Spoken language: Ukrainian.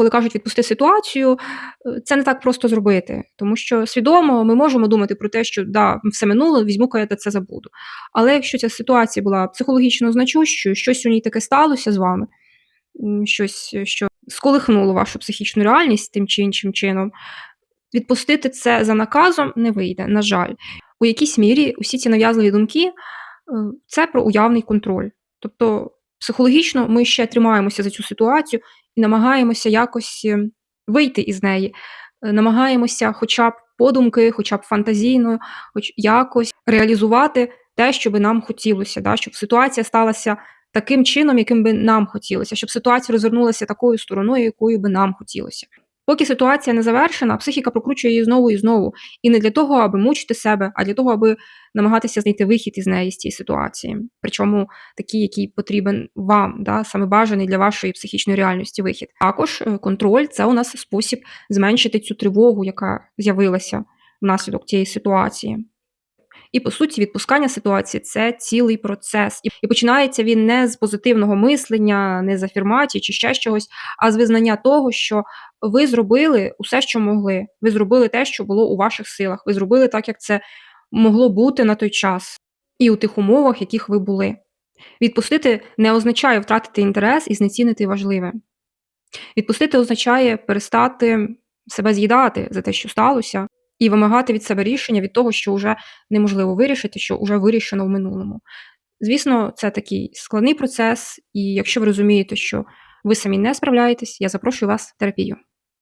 коли кажуть відпусти ситуацію, е, це не так просто зробити, тому що свідомо ми можемо думати про те, що да, все минуло, візьму я це забуду. Але якщо ця ситуація була психологічно значущою, щось у ній таке сталося з вами, щось, що сколихнуло вашу психічну реальність тим чи іншим чином, відпустити це за наказом не вийде, на жаль. У якійсь мірі усі ці нав'язливі думки е, це про уявний контроль. Тобто психологічно ми ще тримаємося за цю ситуацію і намагаємося якось е, вийти із неї, е, намагаємося, хоча б подумки, хоча б фантазійно, хоч якось реалізувати те, що би нам хотілося, да? щоб ситуація сталася таким чином, яким би нам хотілося, щоб ситуація розвернулася такою стороною, якою би нам хотілося. Поки ситуація не завершена, психіка прокручує її знову і знову. І не для того, аби мучити себе, а для того, аби намагатися знайти вихід із неї з цієї ситуації. Причому такий, який потрібен вам, да, саме бажаний для вашої психічної реальності вихід. Також е, контроль це у нас спосіб зменшити цю тривогу, яка з'явилася внаслідок цієї ситуації. І по суті, відпускання ситуації це цілий процес. І починається він не з позитивного мислення, не з афірмації чи ще чогось, а з визнання того, що ви зробили усе, що могли. Ви зробили те, що було у ваших силах. Ви зробили так, як це могло бути на той час, і у тих умовах, яких ви були. Відпустити не означає втратити інтерес і знецінити важливе. Відпустити означає перестати себе з'їдати за те, що сталося і вимагати від себе рішення від того, що вже неможливо вирішити, що вже вирішено в минулому. Звісно, це такий складний процес, і якщо ви розумієте, що ви самі не справляєтесь, я запрошую вас в терапію.